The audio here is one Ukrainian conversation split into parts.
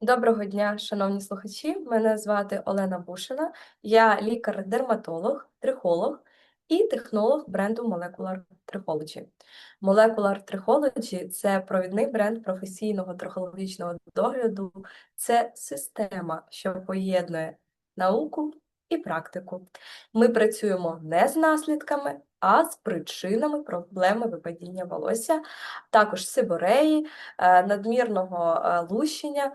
Доброго дня, шановні слухачі. Мене звати Олена Бушина. Я лікар-дерматолог, трихолог і технолог бренду Molecular Trichology. Molecular Trichology – це провідний бренд професійного трихологічного догляду. Це система, що поєднує науку і практику. Ми працюємо не з наслідками, а з причинами проблеми випадіння волосся, також сибореї, е, надмірного е, лущення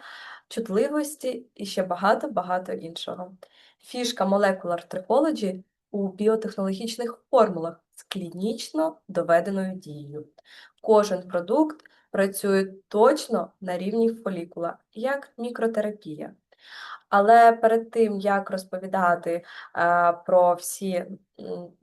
чутливості і ще багато-багато іншого. Фішка Molecular Trichology у біотехнологічних формулах з клінічно доведеною дією. Кожен продукт працює точно на рівні фолікула, як мікротерапія. Але перед тим, як розповідати е, про всі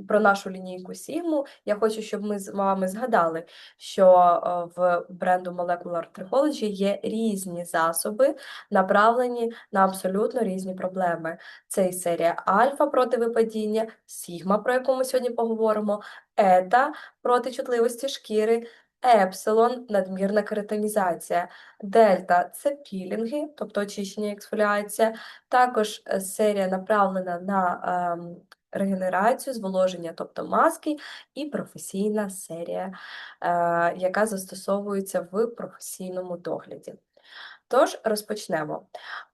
про нашу лінійку Сігму, я хочу, щоб ми з вами згадали, що е, в бренду Molecular Trichology є різні засоби, направлені на абсолютно різні проблеми. Це і серія альфа проти випадіння, сігма, про яку ми сьогодні поговоримо, ета проти чутливості шкіри. Епсилон надмірна кератинізація, дельта це пілінги, тобто очищення і ексфоліація. Також е, серія направлена на ем, регенерацію, зволоження, тобто маски, і професійна серія, е, яка застосовується в професійному догляді. Тож розпочнемо.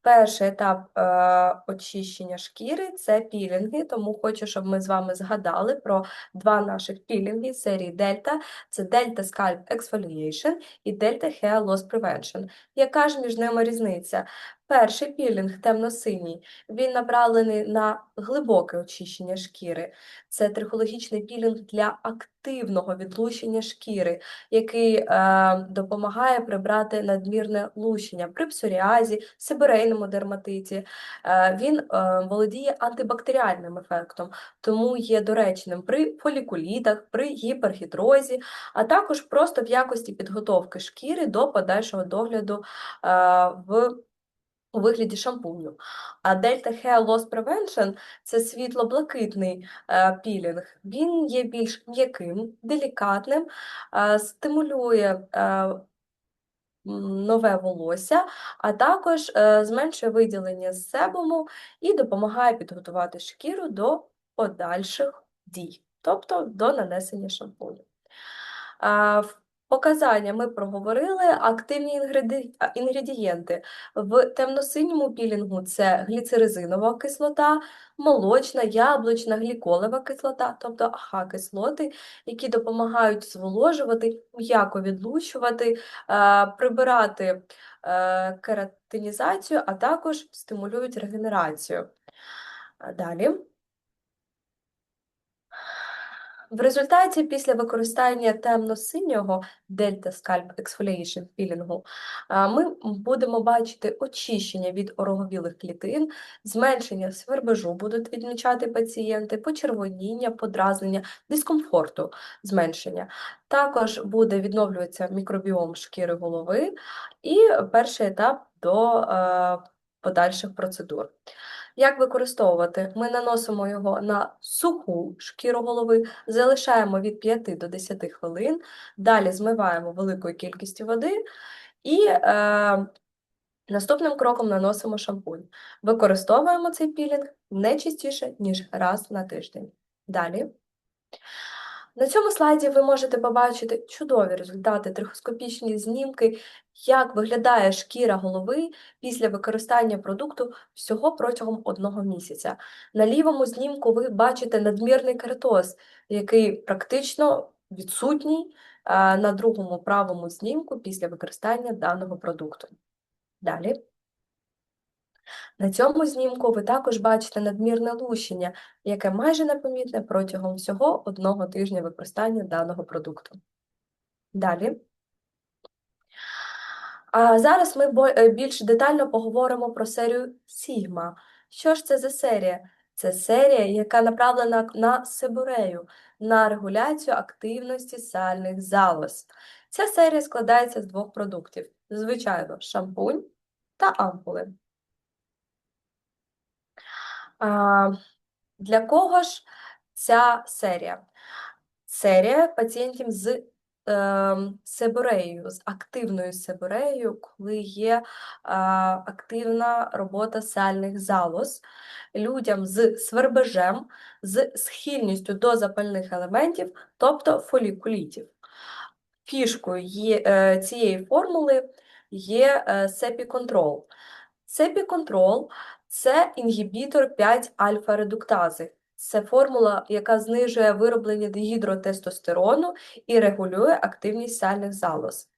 Перший етап е, очищення шкіри це пілінги, тому хочу, щоб ми з вами згадали про два наших пілінги серії Дельта: це Delta Scalp Exfoliation і Delta Hair Loss Prevention. Яка ж між ними різниця? Перший пілінг темно-синій, він направлений на глибоке очищення шкіри. Це трихологічний пілінг для активного відлущення шкіри, який е, допомагає прибрати надмірне лущення при псоріазі, сибирейному дерматиті. Е, Він е, володіє антибактеріальним ефектом, тому є доречним при фолікулітах, при гіперхідрозі, а також просто в якості підготовки шкіри до подальшого догляду е, в у вигляді шампуню. А Delta Hair Loss Prevention це світло-блакитний пілінг. Він є більш м'яким, делікатним, стимулює нове волосся, а також е, зменшує виділення себуму і допомагає підготувати шкіру до подальших дій, тобто до нанесення шампуню. Показання ми проговорили, активні інгредієнти. В темно-синьому пілінгу це гліцеризинова кислота, молочна, яблучна, гліколева кислота, тобто АХ-кислоти, які допомагають зволожувати, м'яко відлучувати, е, прибирати е, кератинізацію, а також стимулюють регенерацію. Далі. В результаті після використання темно-синього Delta Scalp Exfoliation пілінгу ми будемо бачити очищення від ороговілих клітин, зменшення свербежу будуть відмічати пацієнти, почервоніння, подразнення, дискомфорту зменшення. Також буде відновлюватися мікробіом шкіри голови і перший етап до е, подальших процедур. Як використовувати? Ми наносимо його на суху шкіру голови, залишаємо від 5 до 10 хвилин, далі змиваємо великою кількістю води і е, наступним кроком наносимо шампунь. Використовуємо цей пілінг не частіше, ніж раз на тиждень. Далі. На цьому слайді ви можете побачити чудові результати, трихоскопічні знімки, як виглядає шкіра голови після використання продукту всього протягом одного місяця. На лівому знімку ви бачите надмірний кератоз, який практично відсутній на другому правому знімку після використання даного продукту. Далі. На цьому знімку ви також бачите надмірне лущення, яке майже непомітне протягом всього одного тижня використання даного продукту. Далі. А зараз ми е, більш детально поговоримо про серію Sigma. Що ж це за серія? Це серія, яка направлена на сибурею, на регуляцію активності сальних залоз. Ця серія складається з двох продуктів: звичайно, шампунь та ампули. Для кого ж ця серія? Серія пацієнтів з ем, себореєю, з активною себореєю, коли є активна робота сальних залоз. Людям з свербежем, з схильністю до запальних елементів, тобто фолікулітів. Фішкою є, е, цієї формули є е, сепіконтрол. Сепіконтрол це інгібітор 5-альфа-редуктази. Це формула, яка знижує вироблення дегідротестостерону і регулює активність сальних залоз.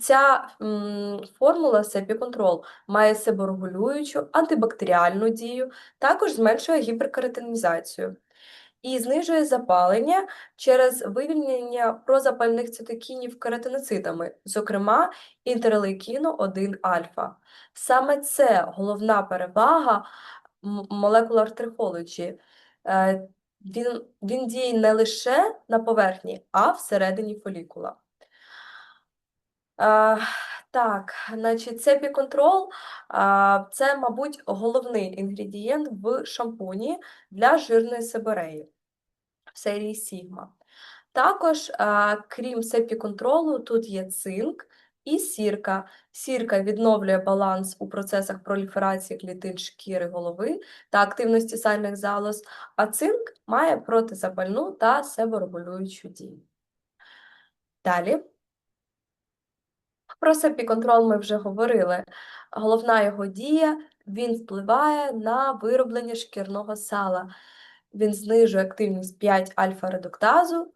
Ця м, формула сепіконтрол має себорегулюючу антибактеріальну дію, також зменшує гіперкератинізацію і знижує запалення через вивільнення прозапальних цитокінів кератиноцитами, зокрема інтерлейкіну 1 альфа. Саме це головна перевага Molecular Trichology. Е, Він, він діє не лише на поверхні, а всередині фолікула. Так, значить, цепіконтрол – це, мабуть, головний інгредієнт в шампуні для жирної себореї в серії Sigma. Також, крім сепіконтролу, тут є цинк і сірка. Сірка відновлює баланс у процесах проліферації клітин шкіри голови та активності сальних залоз, а цинк має протизапальну та себорегулюючу дію. Далі. Про сепіконтрол ми вже говорили. Головна його дія – він впливає на вироблення шкірного сала. Він знижує активність 5-альфа-редуктазу,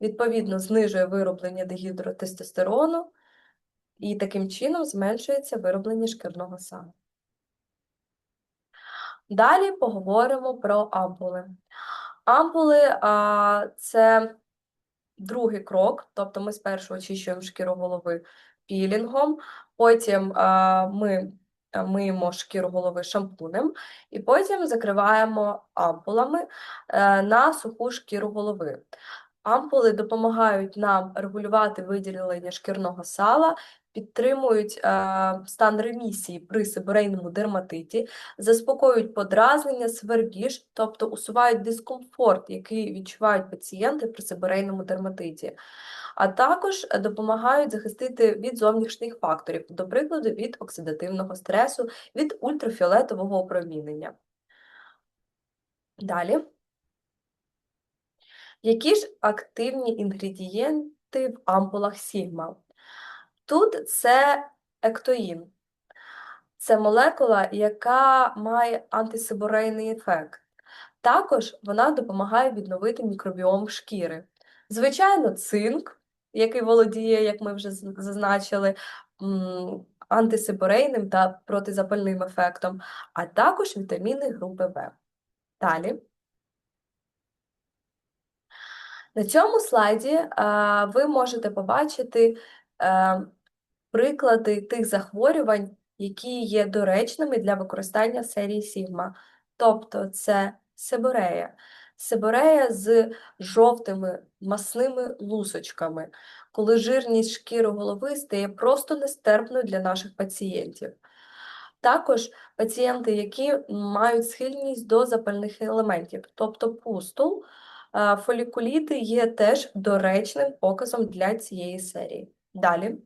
відповідно, знижує вироблення дегідротестостерону, і таким чином зменшується вироблення шкірного сала. Далі поговоримо про ампули. Ампули а, це другий крок, тобто ми спершу очищуємо шкіру голови пілінгом, потім а, ми миємо шкіру голови шампунем, і потім закриваємо ампулами е, на суху шкіру голови. Ампули допомагають нам регулювати виділення шкірного сала, підтримують е, стан ремісії при сибирейному дерматиті, заспокоюють подразнення, свербіж, тобто усувають дискомфорт, який відчувають пацієнти при сибирейному дерматиті а також допомагають захистити від зовнішніх факторів, до прикладу, від оксидативного стресу, від ультрафіолетового опромінення. Далі. Які ж активні інгредієнти в ампулах Сігма? Тут це ектоїн. Це молекула, яка має антисиборейний ефект. Також вона допомагає відновити мікробіом шкіри. Звичайно, цинк, який володіє, як ми вже зазначили, антисиборейним та протизапальним ефектом, а також вітаміни групи В. Далі. На цьому слайді ви можете побачити е, приклади тих захворювань, які є доречними для використання серії Сігма. Тобто це сиборея. Сиборея з жовтими масними лусочками, коли жирність шкіри голови стає просто нестерпною для наших пацієнтів. Також пацієнти, які мають схильність до запальних елементів, тобто пустул, фолікуліти є теж доречним показом для цієї серії. Далі.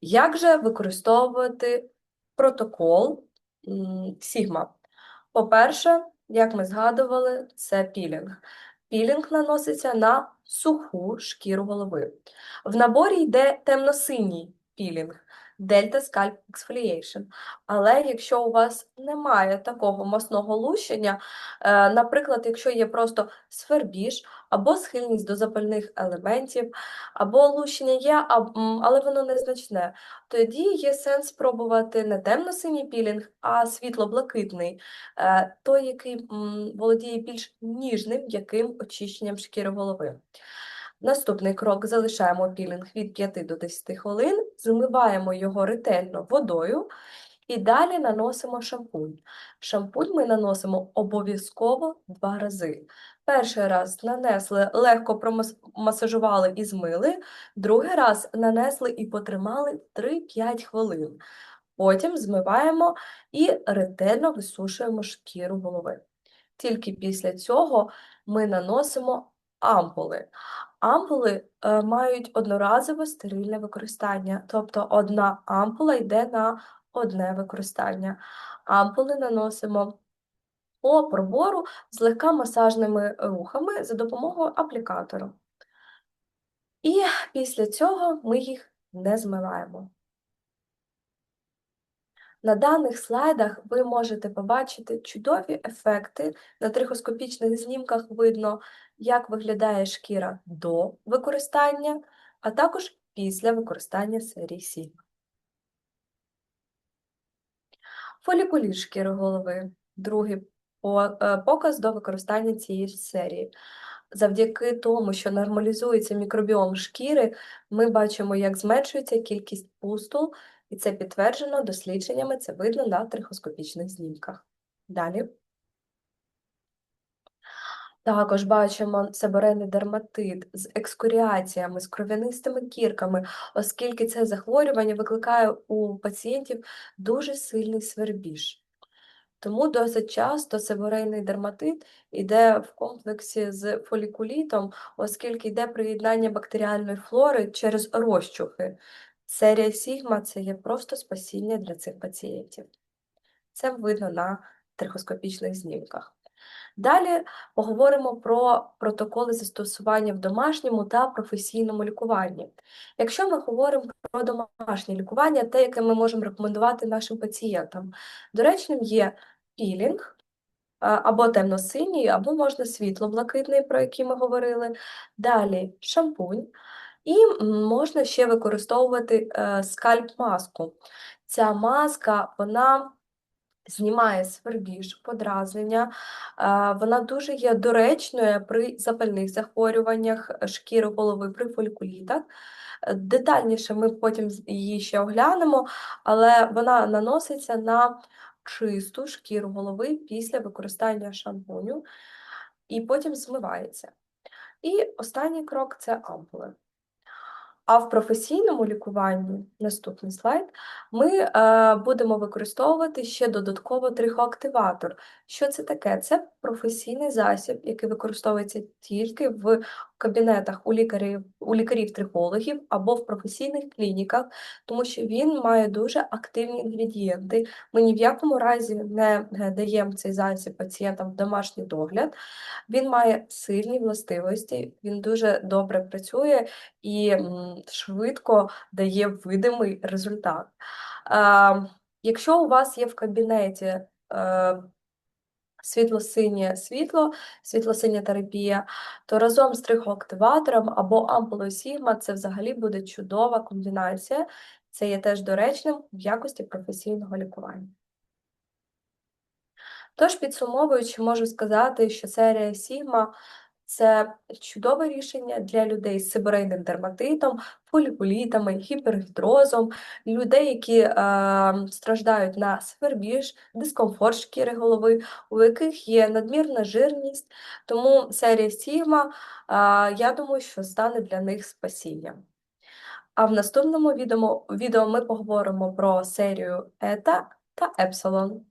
Як же використовувати протокол Sigma? По-перше, як ми згадували, це пілінг. Пілінг наноситься на суху шкіру голови. В наборі йде темно-синій пілінг. Delta Scalp Exfoliation. Але якщо у вас немає такого масного лущення, е, наприклад, якщо є просто свербіж або схильність до запальних елементів, або лущення є, але воно незначне, тоді є сенс спробувати не темно-синій пілінг, а світло-блакитний, е, той, який володіє більш ніжним м'яким очищенням шкіри голови. Наступний крок залишаємо пілінг від 5 до 10 хвилин, змиваємо його ретельно водою і далі наносимо шампунь. Шампунь ми наносимо обов'язково два рази. Перший раз нанесли, легко промасажували і змили, другий раз нанесли і потримали 3-5 хвилин. Потім змиваємо і ретельно висушуємо шкіру голови. Тільки після цього ми наносимо ампули. Ампули е, мають одноразове стерильне використання, тобто одна ампула йде на одне використання. Ампули наносимо по пробору злегка масажними рухами за допомогою аплікатора. І після цього ми їх не змиваємо. На даних слайдах ви можете побачити чудові ефекти. На трихоскопічних знімках видно, як виглядає шкіра до використання, а також після використання серії Sigma. Фолікуліт шкіри голови другий е, показ до використання цієї серії. Завдяки тому, що нормалізується мікробіом шкіри, ми бачимо, як зменшується кількість пустул, і це підтверджено дослідженнями, це видно на трихоскопічних знімках. Далі. Також бачимо себорейний дерматит з екскуріаціями, з кров'янистими кірками, оскільки це захворювання викликає у пацієнтів дуже сильний свербіж. Тому досить часто себорейний дерматит йде в комплексі з фолікулітом, оскільки йде приєднання бактеріальної флори через розчухи. Серія Сігма це є просто спасіння для цих пацієнтів. Це видно на трихоскопічних знімках. Далі поговоримо про протоколи застосування в домашньому та професійному лікуванні. Якщо ми говоримо про домашнє лікування, те, яке ми можемо рекомендувати нашим пацієнтам, доречним є пілінг або темно-синій, або можна світло-блакитний, про який ми говорили. Далі шампунь. І можна ще використовувати е, скальп-маску. Ця маска, вона знімає свербіж, подразнення, вона дуже є доречною при запальних захворюваннях шкіри голови при фолікулітах. Детальніше ми потім її ще оглянемо, але вона наноситься на чисту шкіру голови після використання шампуню і потім змивається. І останній крок це ампули. А в професійному лікуванні, наступний слайд, ми е, будемо використовувати ще додатково трихоактиватор. Що це таке? Це професійний засіб, який використовується тільки в кабінетах у лікарів, у лікарів-трихологів або в професійних клініках, тому що він має дуже активні інгредієнти. Ми ні в якому разі не даємо цей засіб пацієнтам в домашній догляд. Він має сильні властивості, він дуже добре працює і швидко дає видимий результат. Якщо у вас є в кабінеті е, світло-синє світло, світло-синя терапія, то разом з трихоактиватором або ампулою Сігма це взагалі буде чудова комбінація. Це є теж доречним в якості професійного лікування. Тож, підсумовуючи, можу сказати, що серія Сігма це чудове рішення для людей з сибирейним дерматитом, фолікулітами, гіпергідрозом, людей, які е, страждають на свербіж, дискомфорт шкіри голови, у яких є надмірна жирність. Тому серія Сігма, е, я думаю, що стане для них спасінням. А в наступному відео, відео ми поговоримо про серію Ета та Епсилон.